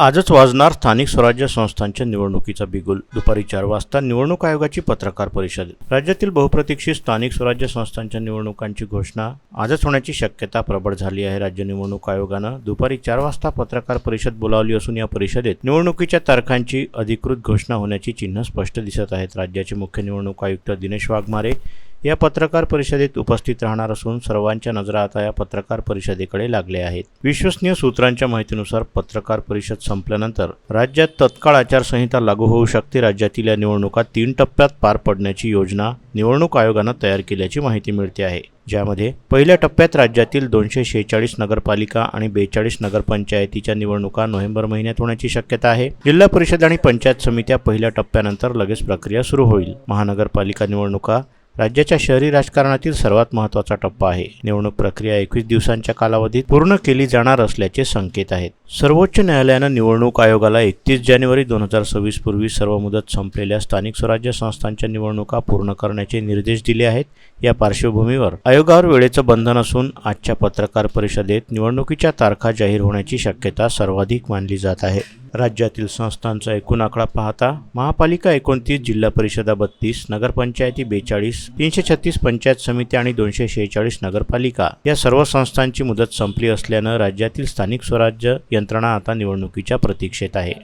आजच वाजणार स्थानिक स्वराज्य संस्थांच्या निवडणुकीचा बिगुल. दुपारी चार वाजता निवडणूक आयोगाची पत्रकार परिषद. राज्यातील बहुप्रतीक्षित स्थानिक स्वराज्य संस्थांच्या निवडणुकांची घोषणा आजच होण्याची शक्यता प्रबळ झाली आहे. राज्य निवडणूक आयोगानं दुपारी चार वाजता पत्रकार परिषद बोलावली असून या परिषदेत निवडणुकीच्या तारखांची अधिकृत घोषणा होण्याची चिन्ह स्पष्ट दिसत आहेत. राज्याचे मुख्य निवडणूक आयुक्त दिनेश वाघमारे या पत्रकार परिषदेत उपस्थित राहणार असून सर्वांच्या नजरा आता या पत्रकार परिषदेकडे लागल्या आहेत. विश्वसनीय सूत्रांच्या माहितीनुसार पत्रकार परिषद संपल्यानंतर राज्यात तत्काळ आचारसंहिता लागू होऊ शकते. राज्यातील या निवडणुका तीन टप्प्यात पार पडण्याची योजना निवडणूक आयोगानं तयार केल्याची माहिती मिळते आहे. ज्यामध्ये पहिल्या टप्प्यात राज्यातील दोनशे शेहेचाळीस नगरपालिका आणि बेचाळीस नगरपंचायतीच्या निवडणुका नोव्हेंबर महिन्यात होण्याची शक्यता आहे. जिल्हा परिषद आणि पंचायत समित्या पहिल्या टप्प्यानंतर लगेच प्रक्रिया सुरू होईल. महानगरपालिका निवडणुका राज्याच्या शहरी राजकारणातील सर्वात महत्त्वाचा टप्पा आहे. निवडणूक प्रक्रिया एकवीस दिवसांच्या कालावधीत पूर्ण केली जाणार असल्याचे संकेत आहेत. सर्वोच्च न्यायालयानं निवडणूक आयोगाला एकतीस जानेवारी दोन हजार सव्वीस पूर्वी सर्व मुदत संपलेल्या स्थानिक स्वराज्य संस्थांच्या निवडणुका पूर्ण करण्याचे निर्देश दिले आहेत. या पार्श्वभूमीवर आयोगावर वेळेचं बंधन असून आजच्या पत्रकार परिषदेत निवडणुकीच्या तारखा जाहीर होण्याची शक्यता सर्वाधिक मानली जात आहे. राज्यातील संस्थांचा एकूण आकडा पाहता महापालिका एकोणतीस जिल्हा परिषदा बत्तीस नगरपंचायती बेचाळीस तीनशे छत्तीस पंचायत समिती आणि दोनशे शेहेचाळीस नगरपालिका. या सर्व संस्थांची मुदत संपली असल्यानं राज्यातील स्थानिक स्वराज्य यंत्रणा आता निवडणुकीच्या प्रतीक्षेत आहे.